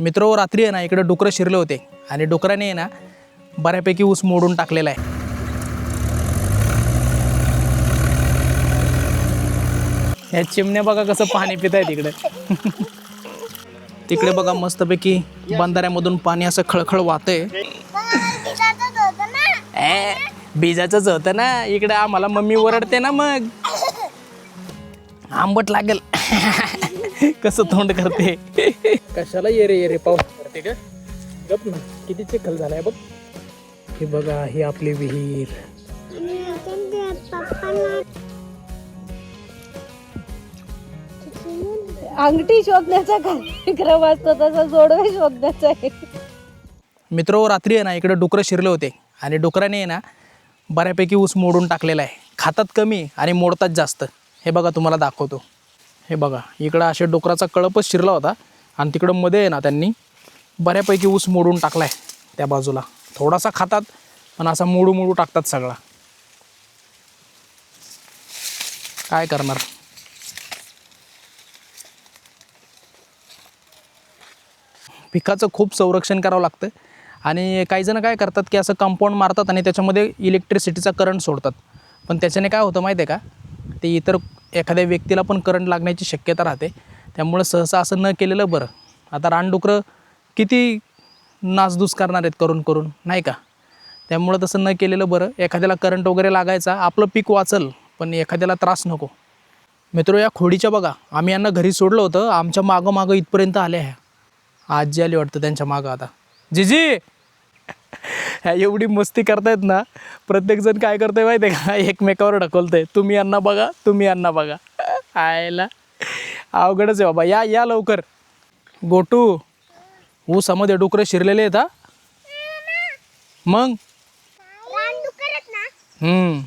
मित्र हो, रात्री आहे ना इकडे डुकरं शिरले होते. आणि डुकराने आहे ना बऱ्यापैकी ऊस मोडून टाकलेला आहे. या चिमण्या बघा कसं पाणी पित आहे तिकडे तिकडे बघा मस्तपैकी बंधाऱ्यामधून पाणी असं खळखळ वाहतंय. ए बिजाचंच होतं ना इकडे आम्हाला मम्मी ओरडते ना मग. आंबट लागेल. कसं तोंड करते. कशाला ये रे ये रे पाऊस करते का गप ना किती चिखल झालाय बघ. हे बघा ही आपली विहीर. अंगठी शोधण्याचा कार्यक्रम असतो तसा जोडवे शोधण्याचा आहे. मित्र रात्री आहे ना इकडे डुकरं शिरले होते. आणि डुकराने आहे ना बऱ्यापैकी ऊस मोडून टाकलेला आहे. खातात कमी आणि मोडतात जास्त. हे बघा तुम्हाला दाखवतो. हे बघा इकडं असे डुकराचा कळपच शिरला होता. आणि तिकडं मध्ये आहे ना त्यांनी बऱ्यापैकी ऊस मोडून टाकला आहे त्या बाजूला. थोडासा खातात पण असा मोडू मोडू टाकतात सगळा. काय करणार? पिकाचं खूप संरक्षण करावं लागतं. आणि काही जण काय करतात की असं कंपाऊंड मारतात आणि त्याच्यामध्ये इलेक्ट्रिसिटीचा करंट सोडतात. पण त्याच्याने काय होतं माहिती आहे का? ते इतर एखाद्या व्यक्तीला पण करंट लागण्याची शक्यता राहते. त्यामुळं सहसा असं न केलेलं बरं. आता रानडुकरं किती नासधूस करणार आहेत करून करून नाही का? त्यामुळं तसं न केलेलं बरं. एखाद्याला करंट वगैरे लागायचा आपलं पीक वाचल पण एखाद्याला त्रास नको. मित्रो या खोडीच्या बघा आम्ही यांना घरी सोडलं होतं आमच्या मागं मागं इथपर्यंत आल्या ह्या. आजी आली वाटतं त्यांच्या मागं आता. जिजी! ह्या एवढी मस्ती करतायत ना प्रत्येकजण काय करतंय माहिती आहे का? एकमेकावर ढकलतंय. तुम्ही यांना बघा तुम्ही यांना बघा. आयला. अवघडच आहे बाबा. या या लवकर. गोटू ऊसामध्ये डुकरं शिरलेले आहेत हा? मग? हम्म.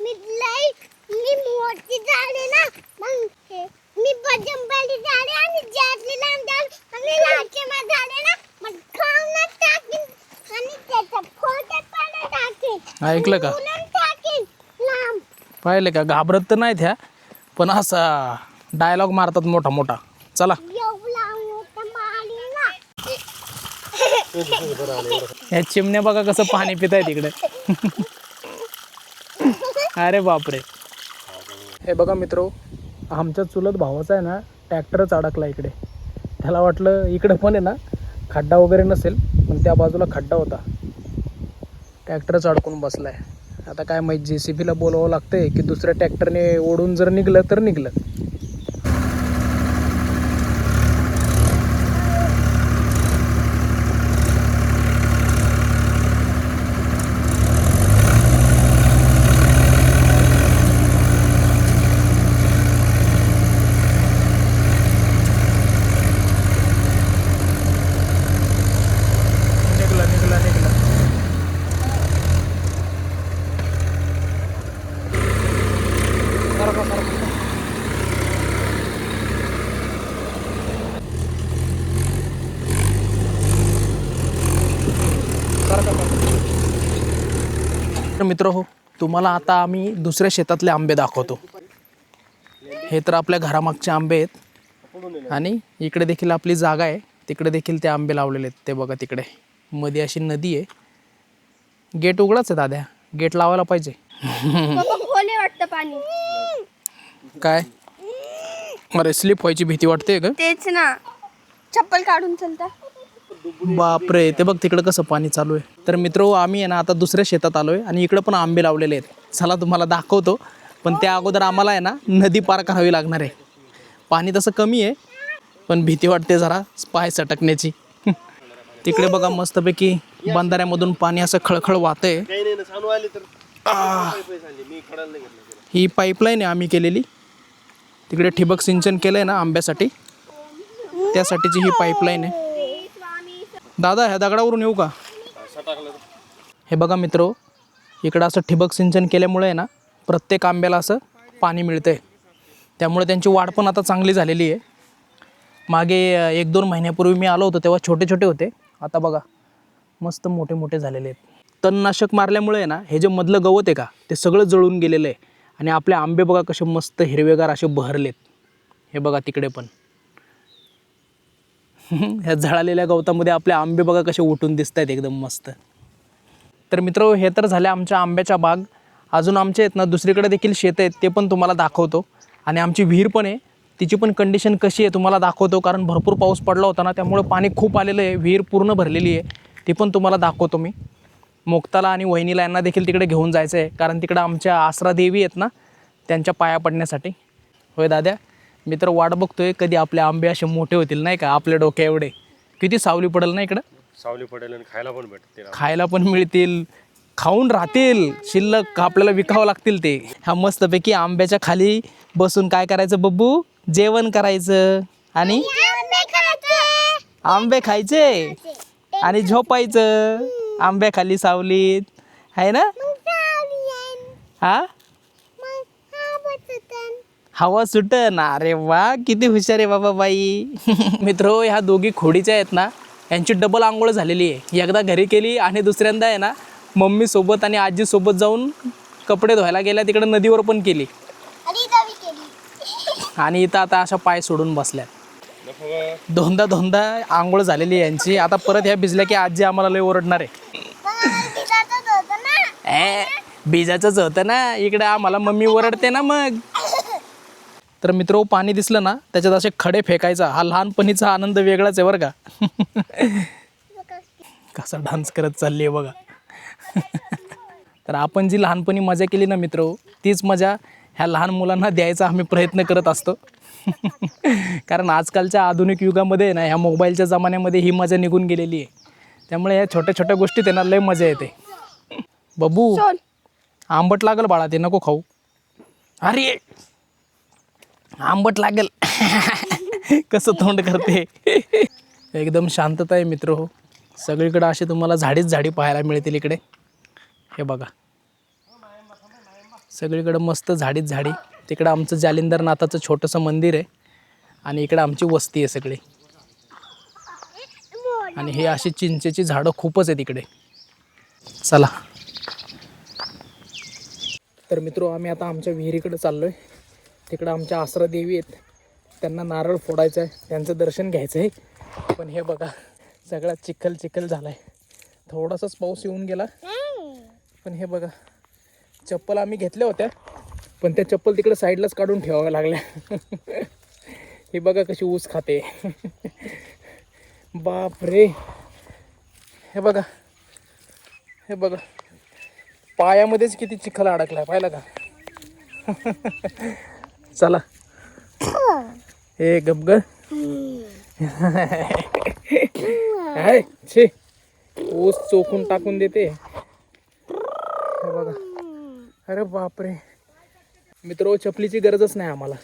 मी लई मी मोठी झाले ना. मग हे, मी बजंबली झाले आणि जातली लांब झाले आणि लाचेमा झाले ना मग खाऊनच टाकीन आणि त्याचा फोटो पण टाकीन ऐकलं का? पाहिलं का? घाबरत तर नाही त्या पण असा डायलॉग मारतात मोठा मोठा. चला. या चिमण्या बघा कसं पाणी पित आहे तिकडे अरे बापरे. हे बघा मित्रो आमच्या चुलत भावाचा आहे ना ट्रॅक्टरच अडकला इकडे. त्याला वाटलं इकडे पण आहे ना खड्डा वगैरे नसेल पण त्या बाजूला खड्डा होता. ट्रॅक्टरच अडकून बसलाय. आता काय माहीत जे सी बीला बोलावं लागतंय की दुसऱ्या ट्रॅक्टरने ओढून जर निघलं तर निघलं निघलं निघलं निघलं सारखं सारखं तर मित्र हो तुम्हाला आता आम्ही दुसऱ्या शेतातले आंबे दाखवतो. हे तर आपल्या घरामागचे आंबे आहेत. आणि इकडे देखील आपली जागा आहे. तिकडे देखील ते आंबे लावलेले आहेत. ते बघा तिकडे. मध्ये अशी नदी आहे. गेट उघडाच आहे दाद्या. गेट लावायला पाहिजे. खोले वाटतं पाणी. काय? अरे स्लिप व्हायची भीती वाटते का तेच ना. चप्पल काढून चलता. बापरे ते बघ तिकडं कसं पाणी चालू आहे. तर मित्र आम्ही आहे ना आता दुसऱ्या शेतात आलो आहे आणि इकडं पण आंबे लावलेले आहेत. चला तुम्हाला दाखवतो. पण त्या अगोदर आम्हाला आहे ना नदी पार करावी लागणार आहे. पाणी तसं कमी आहे पण भीती वाटते जरा पाय सटकण्याची. तिकडे बघा मस्तपैकी बंधाऱ्यामधून पाणी असं खळखळ वाहत आहे ही पाईपलाईन आहे आम्ही केलेली. तिकडे ठिबक सिंचन केलं आहे ना आंब्यासाठी. त्यासाठीची ही पाईपलाईन आहे. दादा ह्या दगडावरून येऊ का? हे बघा मित्र इकडं असं ठिबक सिंचन केल्यामुळे आहे ना प्रत्येक आंब्याला असं पाणी मिळतंय. त्यामुळे त्यांची वाढ पण आता चांगली झालेली आहे. मागे एक दोन महिन्यापूर्वी मी आलो होतो तेव्हा छोटे छोटे होते. आता बघा मस्त मोठे मोठे झालेले आहेत. तणनाशक मारल्यामुळे आहे ना हे जे मधलं गवत आहे का ते सगळं जळून गेलेलं आहे. आणि आपले आंबे बघा कसे मस्त हिरवेगार असे बहरलेत. हे बघा तिकडे पण. ह्या झळालेल्या गवतामध्ये आपले आंबे बघा कसे उठून दिसत आहेत एकदम मस्त. तर मित्र हे तर झाले आमच्या आंब्याच्या बाग. अजून आमचे आहेत ना दुसरीकडे देखील शेत आहेत ते पण तुम्हाला दाखवतो. आणि आमची विहीर पण आहे. तिची पण कंडिशन कशी आहे तुम्हाला दाखवतो कारण भरपूर पाऊस पडला होता ना त्यामुळे पाणी खूप आलेलं आहे विहीर पूर्ण भरलेली आहे. ती पण तुम्हाला दाखवतो मी. मोक्ताला आणि वहिनीला यांना देखील तिकडे घेऊन जायचं आहे कारण तिकडं आमच्या आसरा देवी आहेत ना त्यांच्या पाया पडण्यासाठी. होय दाद्या? मी तर वाट बघतोय कधी आपले आंबे असे मोठे होतील नाही का? आपल्या डोक्या एवढे. किती सावली पडेल ना इकडं? सावली पडेल आणि खायला पण भेटते खायला पण मिळतील खाऊन राहतील. शिल्लक आपल्याला विकावं लागतील ते. ह्या मस्तपैकी आंब्याच्या खाली बसून काय करायचं बब्बू? जेवण करायचं. आणि? आंबे खायचे. आणि झोपायचं. आंब्याखाली सावलीत. आहे ना? हा? हवा सुटन. अरे वा किती हुशार आहे बाबा बाई. मित्र ह्या दोघी खोडीच्या आहेत ना यांची डबल आंघोळ झालेली आहे. एकदा घरी केली आणि दुसऱ्यांदा आहे ना मम्मी सोबत आणि आजी सोबत जाऊन कपडे धुवायला गेल्या तिकडे नदीवर पण केली. आणि इथं आता अशा पाय सोडून बसल्या दोनदा दोनदा आंघोळ झालेली आहे यांची. आता परत ह्या भिजल्या की आजी आम्हाला लय ओरडणार आहे. ए बिजाचंच होतं ना. इकडे आम्हाला मम्मी ओरडते ना मग. तर मित्र पाणी दिसलं ना त्याच्यात असे खडे फेकायचा. हा लहानपणीचा आनंद वेगळाच आहे बरं का. कसा डान्स करत चालली आहे बघा. तर आपण जी लहानपणी मजा केली ना मित्र तीच मजा ह्या लहान मुलांना द्यायचा आम्ही प्रयत्न करत असतो. कारण आजकालच्या आधुनिक युगामध्ये ना ह्या मोबाईलच्या जमान्यामध्ये ही मजा निघून गेलेली आहे. त्यामुळे या छोट्या छोट्या गोष्टी त्यांना लय मजा येते. बबू आंबट लागल बाळा ते नको खाऊ. अरे! आंबट लागेल. कसं तोंड करते? एकदम शांतता आहे मित्र हो. सगळीकडं असे तुम्हाला झाडीच झाडी पाहायला मिळतील इकडे. हे बघा. सगळीकडं मस्त झाडीच झाडी. तिकडं आमचं जालिंदर नाथाचं छोटंसं मंदिर आहे. आणि इकडं आमची वस्ती आहे सगळी. आणि हे अशी चिंचेची झाडं खूपच आहेत इकडे. चला. तर मित्र आम्ही आता आमच्या विहिरीकडे चाललो आहे तिकडं आमच्या आसरा देवी आहेत. त्यांना नारळ फोडायचं आहे त्यांचं दर्शन घ्यायचं आहे पण हे बघा सगळा चिखल चिखल झाला आहे थोडासाच पाऊस येऊन गेला. पण हे बघा चप्पल आम्ही घेतल्या होत्या. पण त्या चप्पल तिकडे साईडलाच काढून ठेवाव्या लागल्या. हे बघा कशी ऊस खाते. बाप रे हे बघा. हे बघा. पायामध्येच किती चिखल अडकलाय पाहिलं का? चला. हे. गबग हाय छे. ऊस चोखून टाकून देते. हे बघा. अरे बापरे. मित्र चपलीची गरजच नाही आम्हाला.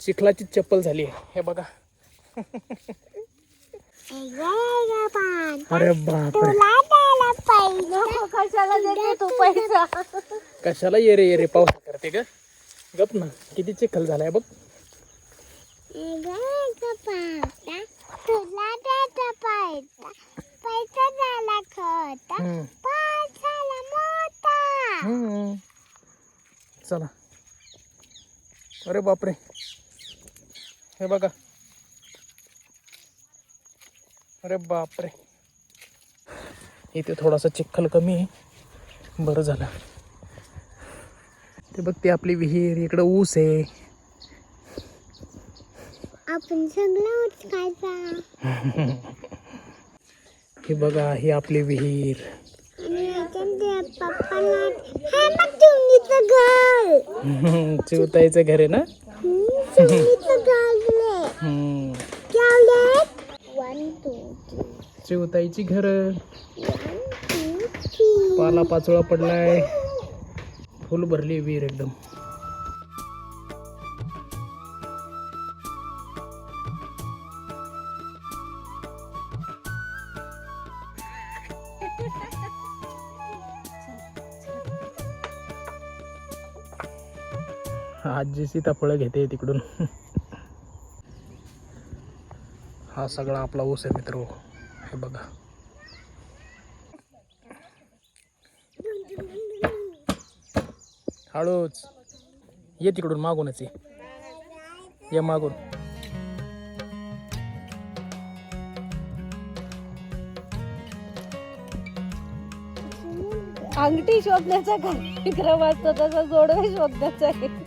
चिखलाची चप्पल झाली आहे. हे बघा. अरे बापरे. कशाला देते तू पैसा? कशाला ये रे ये रे. पाऊस करते का गप ना किती चिखल झालाय बघ. चला. अरे बापरे. हे बघा. अरे बापरे. इथे थोडासा चिखल कमी आहे. बरं झालं. ते बघ ते आपली विहीर इकडं ऊस आहे. आपण हे बघा ही आपली विहीर. आणि याच्यात पप्पाला हे मग चिमणीचं घर चिवताईचं घर आहे ना? हम्म, चिमणीचं घर हम्म. केवढे वन टू थ्री चिवताईची घर. थ्री पाला पाचोळा पडलाय. फुल भरली विहीर एकदम. आजी सीताफळं घेते तिकडून. हा सगळा आपला ऊस आहे मित्र. हे बघा. हळूच. ये तिकडून मागूनच ये. ये मागून. अंगठी शोधण्याचा कार्यक्रम असतो तसा जोडवे शोधण्याचा आहे.